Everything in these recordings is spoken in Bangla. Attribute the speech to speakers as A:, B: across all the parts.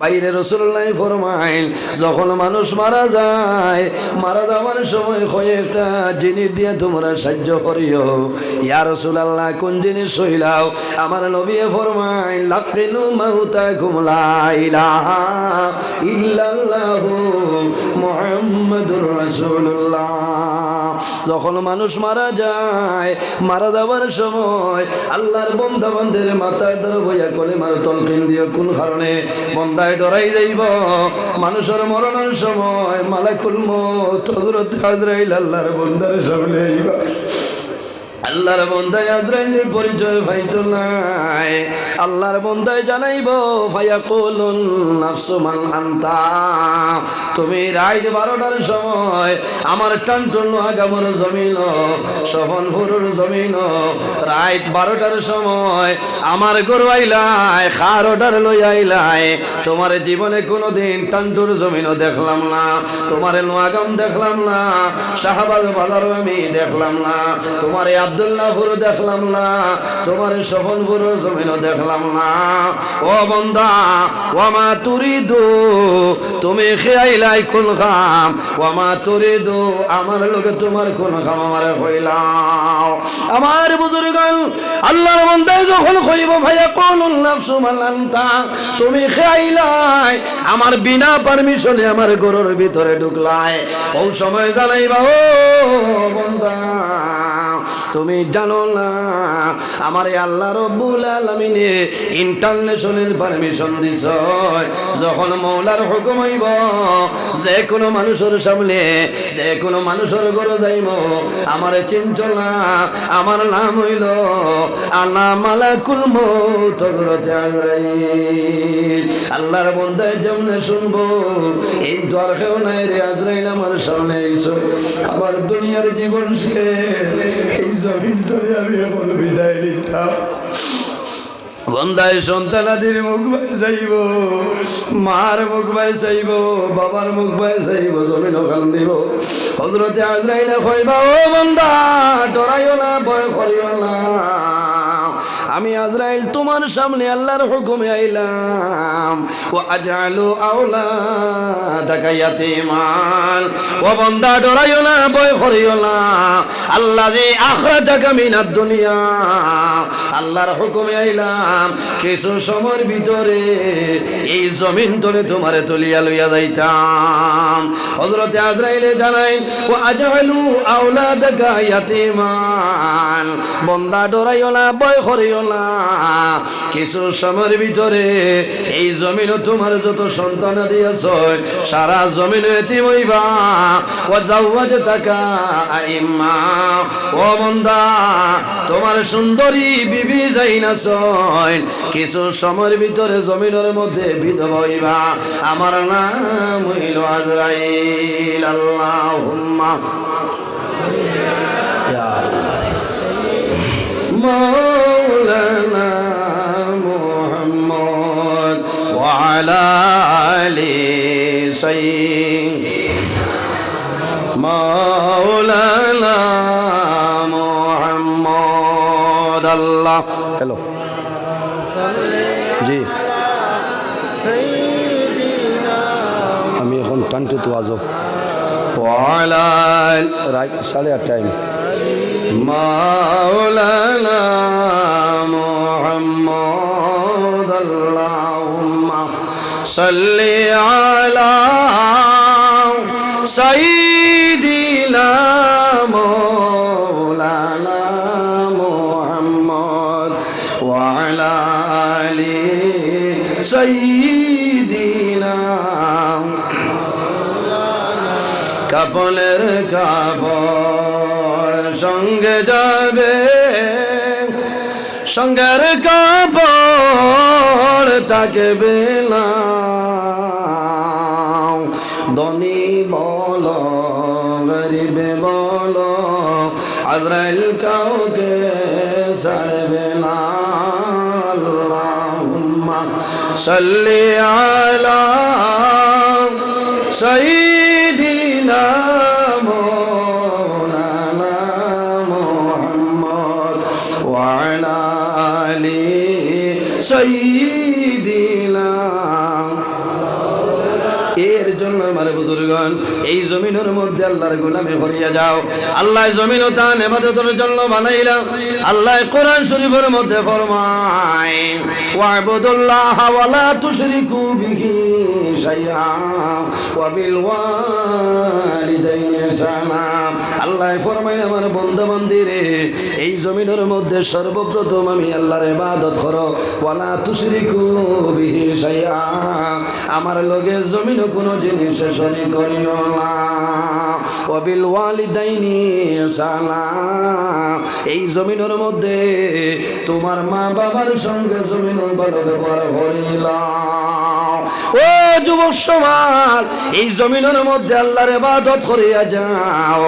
A: বাইরে রসুল্লাহ ফরমাইল, যখন মানুষ মারা যায়, মারা যাওয়ার সময় কয়েকটা জিনিস দিয়ে তোমরা সাহায্য করিও। ইয়া রসুল আল্লাহ কোন জিনিস হইলাও? আমার নবী ফরমাইল লাকিনু মাউতা ইলাহা ইল্লাল্লাহু মুহাম্মাদুর রাসূলুল্লাহ। যখন মানুষ মারা যায়, মারা যাওয়ার সময় আল্লাহর বন্ধা বন্ধের মাথায় ধরে বইয়া করে মার তলকিন দিয়ে কোন কারণে? বন্ধায় ডরাই যাইব। মানুষের মরণের সময় মালাকুল মত হজরত হাজরাইল আল্লাহর বন্ধার সামনে আইবা। আল্লাহর বন্দায় আজরাইলের পরিচয় পাইতো নাই। আল্লাহর বন্দায় জানাইব ফায়া কলুন নাফসুমান আন্তা। তুমি রাইত বারোটার সময় আমার টানটন আগামর জমিন সফনপুরের জমিন রাইত বারোটার সময় আমার গরু আইলাই খার অর্ডার লই আইলাই। তোমার জীবনে কোনোদিন টান্টুর জমিনও দেখলাম না, তোমার নোয়াগাম দেখলাম না শাহবাগ বাজারও আমি দেখলাম না। তোমার আবদুল্লাহপুর দেখলাম না, তোমার সফলপুর জমিনও দেখলাম না। ও বন্দা, ও মা তুরি দু তুমি খেয়াইলাই কোন খাম। ও মা তুরি দু আমার লোকে তোমার কোন খাম, আমার হইলাম আমার বুজুর্গ আল্লাহর বন্দায় যখন কইব, ভাইয়া কোন নাফসু মালান্তা তুমি খেয়াইলাই আমার বিনা পারমিশনে আমার গরুর ভিতরে ঢুকলাই। ও সময় জানাইবা, ও বন্দা তুমি জানো না, আমার আল্লাহ রব্বুল আলমিনে ইন্টারন্যাশনাল পারমিশন দিছ। যখন মৌলার হুকুম হইব, যে কোনো মানুষের সামনে, যে কোনো মানুষের ঘরে যাইব, আমার চিন্তনা আমার নাম হইল আনা মালাকুল মৌত হযরতে আজরাইল। আল্লাহর বন্দায় যেমন শুনব, এই আর কেউ নাই রে আজরাইল আমার সামনে আইসো। আমার দুনিয়ার জীবন সে জমিন ধরে আমি এখন বিদায় নিতাম। বন্দায় সন্তানাদির মুখ ভাই চাইব মার মুখ ভাই চাইব বাবার মুখ ভাই চাইব জমিন ওখান দিব। হজরতে আজরাইলে কইবা ও বন্দা, ডরাইও না, ভয় করিও না। আমি আজরাইল, তোমার সামনে আল্লাহর হুকুমে আইলাম। ও আজালু আওলা দাকায়াতে মান ও বন্দা, ডরাইও না, ভয় করিও না। আল্লাহ যে আখরা মিনাদ দুনিয়া। আল্লাহর হুকুমে আইলাম, কিছু সময়ের ভিতরে এই জমিন তলে তোমারে তুলিয়া লইয়া যাইতাম। হজরতে আজরাইলে জানাই, ও আজালু আওলা দাকায়াতে মান বন্দা ডরাইও না, ভয় করিও না। কিছু সময়ের ভিতরে এই জমিনও তোমার যত সন্তান দিয়েছ, সারা জমিন এতি হইবা। ও যাওয়াজ টাকা আইমা ও বন্দা, তোমার সুন্দরী বিবি যাই না সইন কিছু সময়ের ভিতরে জমিনের মধ্যে বিধবা হইবা আমার নাম হইল আজরাইল আল্লাহুম্মা ইয়া আল্লাহ مولانا محمد وعلى آل سيدنا مولانا ওয়াজও রাত সাড়ে আটটায় মাওলানা মোহাম্মদ আল্লাহুম্মা সাল্লি আলা সাইয়্যিদিনা মাওলানা মোহাম্মদ ওয়া আলা আলি সাইয়্যিদিনা কাপনের কাপড় সঙ্গে যাবে, সঙ্গের কাপড় তাকে বেলা ধনী বল, গরিবে বল, আজরাইল কাউকে ছাড়বে না। সাল্লি আলা দিলাম। এর আমার বুজুর্গন এই জমিনের মধ্যে আল্লাহর গোলামে করিয়া যাও। আল্লাহ জমিন ও তান এবাদতের জন্য বানাইলাম আল্লাহ কোরআন শরীফের মধ্যে ফরমায়, ওয়াবুদুল্লাহ ওয়ালা তুশরিকু বিহি ইহসানা। আল্লাহ ফরমায়, আমার বন্ধু বান্দিরে এই জমিনের মধ্যে সর্বপ্রথম আমি আল্লাহর ইবাদত করো। ওয়ালা তুশরিকু বিহি আমার লগে জমিন কোনো জিনিস শরীক করিও না। ইহসানা এই জমিনের মধ্যে তোমার মা বাবার সঙ্গে জমিন ভালো ব্যবহার করিলাম। ও যুবক সমাজ, এই জমিনের মধ্যে আল্লাহর ইবাদত করিয়া যাও।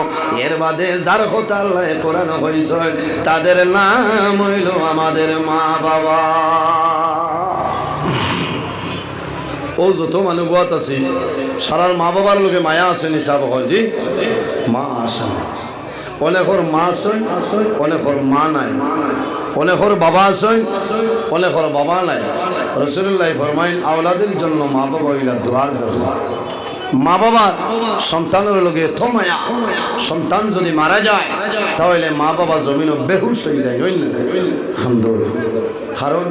A: এর বাদে যার কথা আল্লাহ কোরআন হইছে, তাদের নাম হইল আমাদের মা বাবা। ও যত মানুষ বাত আছে। সারার মা বাবার লোকে মায়া আছে নিশাব হয়। জি? মা আসেন অনেকর মা আছে, অনেকর মা নাই। অনেকর বাবা আছে, অনেকর বাবা নাই। রসুল্লাহ ফরমাইন, আওলাদের জন্য মা বাবা হইলা দুয়ার দরজা। মা বাবা সন্তানের লোকে এত মায়া, সন্তান যদি মারা যায়, তাহলে মা বাবা জমিনও বেহুশ হয়ে যায় কারণ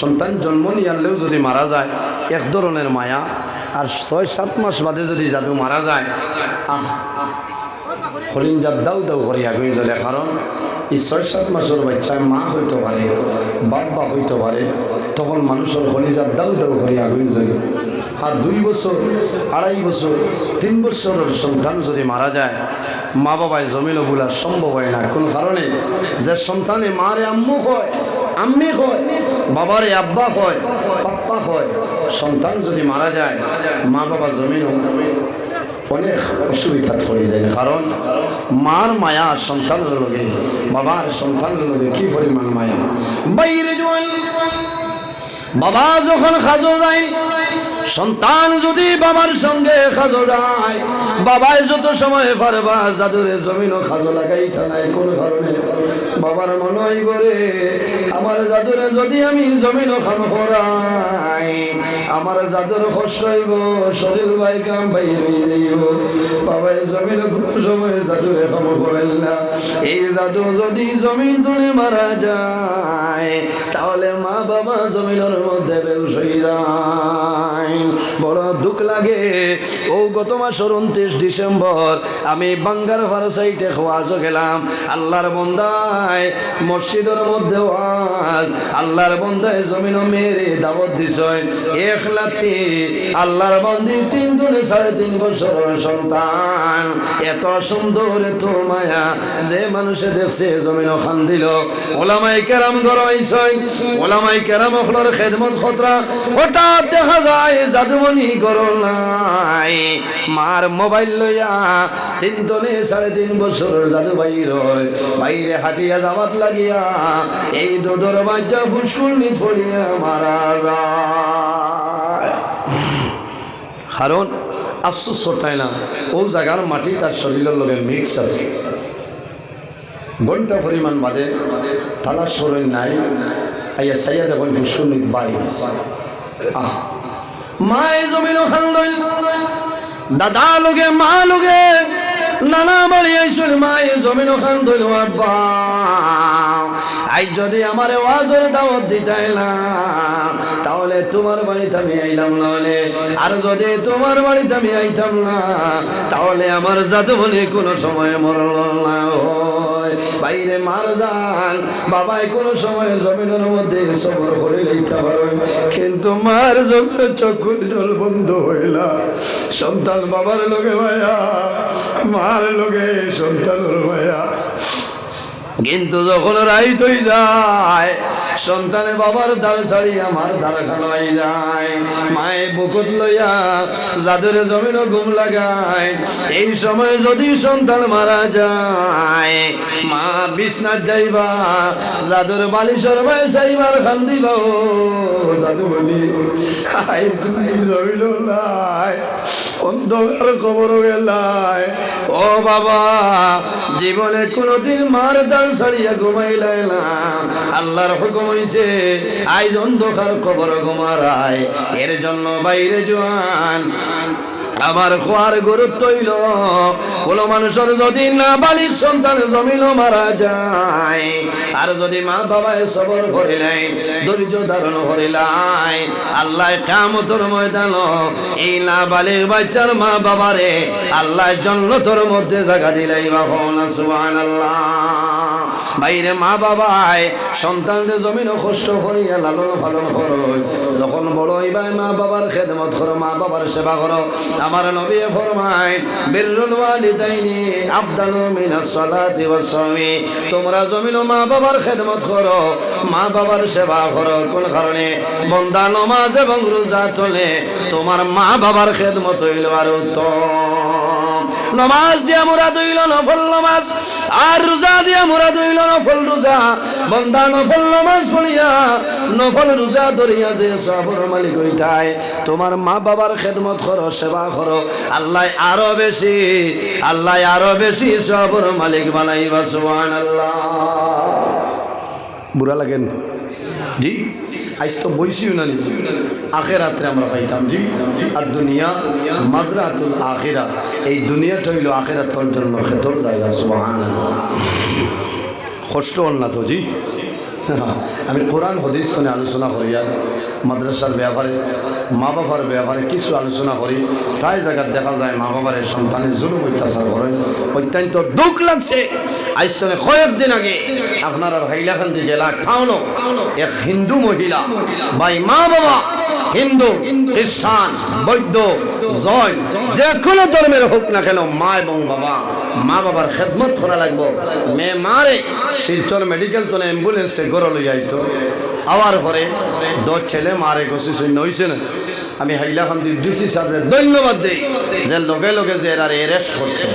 A: সন্তান জন্ম নিয়ে আনলেও যদি মারা যায় এক ধরনের মায়া। আর ছয়, সাত মাস বাদে যদি জাদু মারা যায়, আহ হরিণ জাত দাও দাও করি আগুন জ্বলে কারণ, এই ছয়, সাত মাসের বাচ্চায় মা হইতে পারে, বাপ বা হইতে পারে, তখন মানুষের হলিজাত দাউ দাউ করি আগুন জ্বলে আর দুই বছর, আড়াই বছর, তিন বছরের সন্তান যদি মারা যায়, মা বাবায় জমিন বলা সম্ভব হয় না। কোন কারণে যে সন্তানে মারে আম্মু হয়, আম্মি হয়, বাবারে আব্বা হয়, পাপ্পা হয় সন্তান যদি মারা যায় মা বাবা জমিন অনেক অসুবিধা হয়ে যায়। কারণ মার মায়া সন্তানের লগে, বাবার সন্তান লগে কি পরিমাণ মায়া? বাইরে বাবা যখন খাজো যায় সন্তান যদি বাবার সঙ্গে খাজো যায়, বাবাই যত সময় পারবা জাদুরে জমিন খাজো লাগাই থানায় কোন কারণে বাবার মনে হয় করে আমার জাদুরে যদি আমি জমিন খান করাই আমার জাদুর কষ্ট হইব, শরীর বাই কাম হয়ে যাইব। বাবাই জমিন কোন সময় জাদুরে খাম করাইল না। এই জাদু যদি জমিন তুলে মারা যায়, তাহলে মা বাবা জমিনের মধ্যে বেউস হয়ে যায়। বড় দুঃখ লাগে। ও গত মাসের উনত্রিশ ডিসেম্বর আমি বাঙ্গার ফারসাইটে খোয়াজ গেলাম। আল্লাহর বন্দায় মসজিদের মধ্যে ওয়াজ, আল্লাহর বন্দায় জমিন মেরে দাবত দিছ এক লাথি আল্লাহর বন্দি তিন দুনে সাড়ে তিন বছর সন্তান। এত সুন্দর, এত মায়া, যে মানুষে দেখছে জমিন খান দিল। ওলামাই কেরাম গড়াইছয়, ওলামাই কেরাম খেদমত খতরা। হঠাৎ দেখা যায়, জাদুমণি করল নাই। মার মোবাইল লইয়া তিন তনে সাড়ে তিন বছর জাদু বাইর হয় বাইরে হাটিয়া জামাত লাগিয়া এই দুধর বাচ্চা ফুসকুলনি ফড়িয়া মারা যায়। কারণ আফসোস তাই না ও জায়গার মাটি তার শরীরের লগে মিক্স আছে। ঘণ্টা পরিমাণ বাদে তালা সরই নাই, আইয়া সাইয়া দেখুন ফুসকুলনি বাইশ। আহ, মায়ে খান দাদা লোকে মা লোকে নানা বাড়ি আইসুল মায়ের জমিন ওখান ধইল আব্বা। আই যদি আমার ওয়াজের দাওয়াত দিতাই না তাহলে তোমার বাড়িতে আমি আইলাম নাহলে। আর যদি তোমার বাড়িতে আমি আইতাম না, তাহলে আমার জাদু বলে কোনো সময় মরল না বাইরে মার যান বাবাই কোনো সময় জমিনের মধ্যে সবর করে লইতে পারো কিন্তু মার জমির চক্ষুর জল বন্ধ হইলা। সন্তান বাবার লোকে মায়া, মার লোকে সন্তানের মায়া। কিন্তু যখন রাইত হয়ে যায়, সন্তানে বাবার দাঁড় ছাড়ি আমার দাঁড় খানাই যায়। মায়ে বুকুত লইয়া যাদের জমিনও ঘুম লাগায়, এই সময় যদি সন্তান মারা যায়, মা বিছনাথ যাইবা, যাদের বালিশর ভাই চাইবার খান দিবা, ও জাদু বলি জমিন অন্ধকার খবর গেলায়। ও বাবা, জীবনে কোনোদিন মার দান সারিয়া ঘুমাইলাই না। আল্লাহর হুকুম হইছে আইজ অন্ধকার খবর ঘুমারায়। এর জন্য বাইরে জোয়ান। আমার খোয়ার গুরুত্ব হইল, কোন মানুষের যদি না বালিক সন্তান জমিন মারা যায়, আর যদি মা বাবায় সবর করে নাই ধৈর্য ধারণ করে নাই আল্লাহ কামতর ময়দান এই না বালিক বাচ্চার মা বাবারে আল্লাহ জন্নতর মধ্যে জায়গা দিলাই বাহন সুবহান আল্লাহ বাইরে মা বাবায় সন্তানদের জমিন কষ্ট করিয়া লালন পালন করো। যখন বড় হইবাই মা বাবার খেদমত করো, মা বাবার সেবা করো আমার নবী ফরমায় বিররুল ওয়ালিদাইনি আফদালু মিনাস সালাতি ওয়াস সাওমি। তোমরা জমিন মা বাবার খেদমত করো, মা বাবার সেবা করো। কোন কারণে? বন্দা নমাজ এবং রোজা তোলে তোমার মা বাবার খেদমত হইল আর উত্তম। নমাজ দিয়া মুরা দইল নফল নমাজ, আর রোজা দিয়া মুরা দইল নফল রোজা। বন্দা নফল নমাজ পড়িয়া, নফল রোজা ধরিয়া যে সবর মালিক হইতায়, তোমার মা বাবার খেদমত করো, সেবা করো। আল্লাহ আরও বেশি, আল্লাহ আরও বেশি সবর মালিক বানাইবা, সুবহানাল্লাহ। বুড়া লাগেন? জি? আজ তো বইসিও না আখের রাত্রে আমরা পাইতাম, জি? আর দুনিয়া মাজরাতুল আখেরা। এই দুনিয়াটা হইল আখেরাতর জন্য খেতর জায়গা সুবহান কষ্ট হল না তো, জি? আমি কোরআন, হদিস শুনে আলোচনা করি আর মাদ্রাসার ব্যাপারে মা বাবার ব্যাপারে কিছু আলোচনা করি। প্রায় জায়গায় দেখা যায় মা বাবার সন্তানের জুলুম অত্যাচার করে। অত্যন্ত দুঃখ লাগছে। আইসনে কয়েকদিন আগে আপনার হাইলাকান্দি জেলা ঠাউনো এক হিন্দু মহিলা বাই মা বাবা হিন্দু, খ্রিস্টান বৈদ্য জয়, যে কোনো ধর্মের হোক না কেন, মা এবং বাবা, মা বাবার খেদমত করা লাগবো। মেয়ে মারে, শিলচর মেডিকেল তো অ্যাম্বুলেন্সে গড় লই আইতো। আওয়ার পরে দো ছেলে মারে গছি শূন্য হয়েছে না। আমি হাইলাকান্দি ডিসি সাহেবের ধন্যবাদ দিই যে লগে লগে যে এরা এরেস্ট করছে।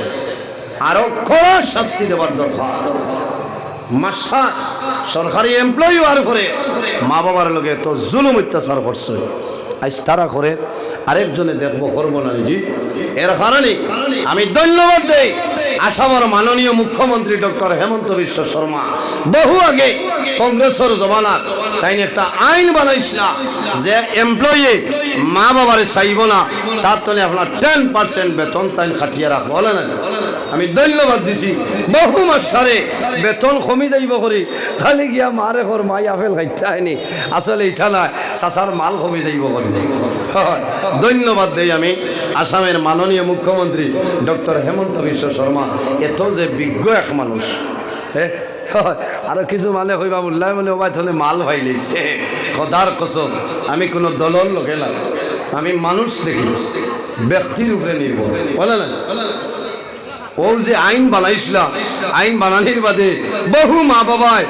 A: আরও কড়া শাস্তি দেওয়ার দরকার। মাস্টার, সরকারি এমপ্লয়ি হওয়ার পরে মা বাবার লোকে তো জুলুম অত্যাচার করছে। আজ তারা করে, আরেকজনে দেখব করব না জি এর কারণে আমি ধন্যবাদ দেই আসামের মাননীয় মুখ্যমন্ত্রী ডক্টর হেমন্ত বিশ্ব শর্মা। বহু আগে কংগ্রেসের জমানাত তাই একটা আইন বানাইছিল যে এমপ্লয়ি মা বাবারে চাইব না, তার তলে আপনার টেন পার্সেন্ট বেতন তাই খাটিয়ে রাখব না? আমি ধন্যবাদ দিছি। বহু মাস্টারে বেতন কমি যাইব করি। খালি গিয়া মারে ঘর মাই আপেল খাইতে হয়নি আসলে ইটা না চাচার মাল কমি যাইব করি। ধন্যবাদ দেই আমি আসামের মাননীয় মুখ্যমন্ত্রী ডক্টর হেমন্ত বিশ্ব শর্মা এত যে বিজ্ঞ এক মানুষ। হয়, আরও কিছু মানে কইবা মূল্যায় মানে ওবাই থলে মাল ভাইলিছে সদার কসম আমি কোনো লোকে না আমি মানুষ দেখি ব্যক্তির উপরে নির্ভর বলে না ও যে আইন বানাইছিল, আইন বানানির বাদে বহু মা বাবাই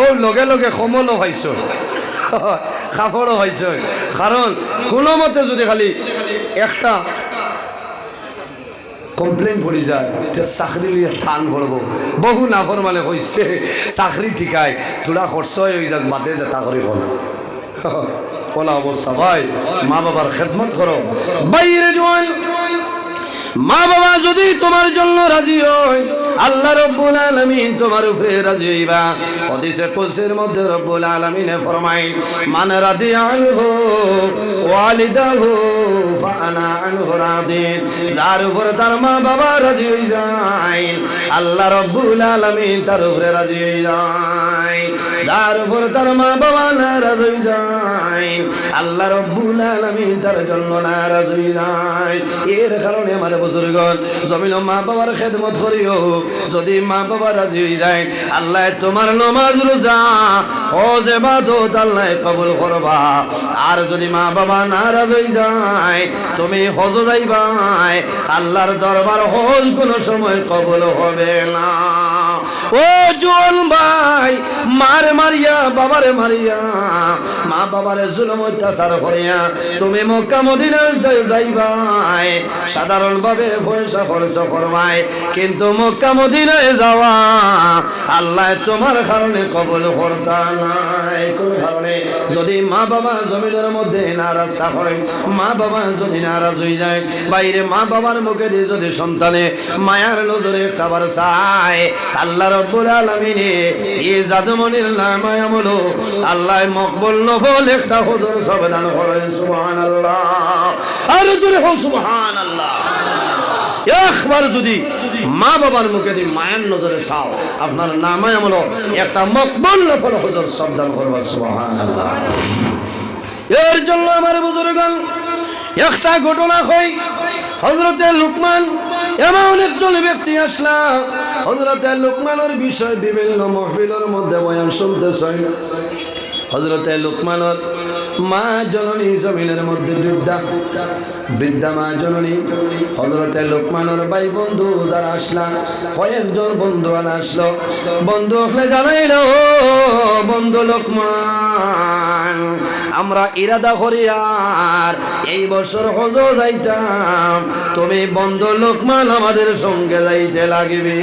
A: ও লগে লগে সমলো পাইছ। খাবরও পাইছ। কারণ কোনো মতে যদি খালি একটা কমপ্লেন পড়ি যায়, তে চাকরি লিয়ে টান পড়ব বহু নাফর মানে কইছে চাকরি ঠিকায় তোরা খরচ হয়ে যাক, বাদে যেটা করি ফল কলা অবস্থা ভাই, মা বাবার খেদমত করো বাইরে জোয়ান মা বাবা যদি তোমার জন্য রাজি হয়, আল্লাহ রব্বুল আলামিন তোমার উপরে রাজি হইবা। হাদিসে কুলসির মধ্যে রব্বুল আলামিনে ফরমাই মান রাদি আনহু ওয়ালিদাহু ফানা আনহু রাদিন। যার উপর তার মা বাবা রাজি হই যায়, আল্লাহ রব্বুল আলামিন তার উপরে রাজি হই যায়। যার উপর তার মা বাবা নারাজ হই যায়। আল্লাহ রব্বুল আলামিন তার জন্য নারাজ হই যায়। এর কারণে আমার বুজুর্গন জমিন মা বাবার খেদমত করিও। যদি মা বাবা রাজি হয়ে যায়, আল্লাহ তোমার নমাজ রোজা, হজ এবাদত আল্লাহ কবুল করবা। আর যদি মা বাবা নারাজ হয়ে যায়, তুমি হজ যাইবাই, আল্লাহর দরবার হজ কোনো সময় কবুল হবে না। ও জোয়ান ভাই, মারে মারিয়া, বাবারে মারিয়া, মা বাবারে জুলুম অত্যাচার করিয়া তুমি মক্কা মদিনায় যাই- যাইবাই। সাধারণভাবে পয়সা খরচ করবাই, কিন্তু মক্কা মদিনায় যাওয়া আল্লাহ তোমার কারণে কবল করতা নাই। কোন কারণে যদি মা বাবা জমিনের মধ্যে নারাজ থাকে মা বাবা যদি নারাজ হয়ে যায়, বাইরে মা বাবার মুখে দিয়ে যদি সন্তানে মায়ার নজরে একটা বার চায় আল্লাহ রব্বুল আলমিনে, এই জাদুমনির নামায় আমলো, আল্লাহ মকবল নফল একটা হুজুর সবদান করেন সুবহান আল্লাহ আর জোরে হো সুবহান আল্লাহ একবার যদি মা বাবার মুখে দিয়ে মায়ের নজরে চাও, আপনার নামায় আমলো, একটা মকবল নফল হুজুর সবদান করবার সুবহান আল্লাহ এর জন্য আমার বুজুর্গান, একটা ঘটনা কই হজরতে লুকমান এমন একজন ব্যক্তি আসলা হজরতে লোকমানের বিষয় বিভিন্ন মহফিলের মধ্যে বয়ান শুনতে চাই। হজরতে লুকমানের মা জননী জমিনের মধ্যে বৃদ্ধা। বৃদ্ধা মা জননী হজরতে লোকমানের ভাই বন্ধু যারা আসলাম কয়েকজন বন্ধু আনা আসলো। বন্ধু আসলে জানাইল বন্ধু লোকমান, আমরা ইরাদা করি আর এই বছর হজ যাইতাম। তুমি বন্ধু লোকমান আমাদের সঙ্গে যাইতে লাগবে।